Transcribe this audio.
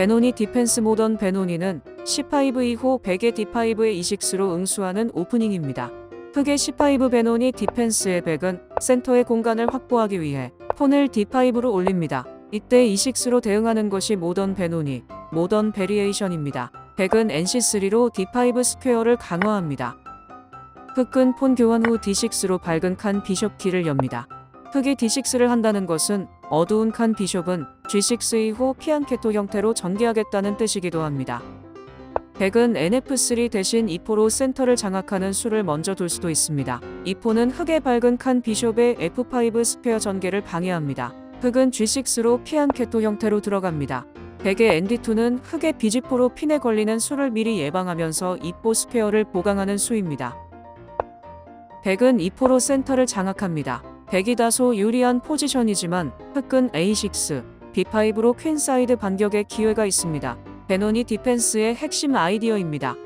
베노니 디펜스 모던 베노니는 C5 2호 100의 D5의 이식스로 응수하는 오프닝입니다. 흑의 C5 베노니 디펜스의 100은 센터의 공간을 확보하기 위해 폰을 D5로 올립니다. 이때 이식스로 대응하는 것이 모던 베노니, 모던 베리에이션입니다. 100은 NC3로 D5 스퀘어를 강화합니다. 흑은 폰 교환 후 D6로 밝은 칸 비숍 키를 엽니다. 흑이 D6를 한다는 것은 어두운 칸 비숍은 G6 이후 피안케토 형태로 전개하겠다는 뜻이기도 합니다. 백은 NF3 대신 2포로 센터를 장악하는 수를 먼저 둘 수도 있습니다. 2포는 흑의 밝은 칸 비숍의 F5 스퀘어 전개를 방해합니다. 흑은 G6로 피안케토 형태로 들어갑니다. 백의 ND2는 흑의 비지포로 핀에 걸리는 수를 미리 예방하면서 2포 스퀘어를 보강하는 수입니다. 백은 2포로 센터를 장악합니다. 백이 다소 유리한 포지션이지만 흑은 A6, B5로 퀸사이드 반격의 기회가 있습니다. 베노니 디펜스의 핵심 아이디어입니다.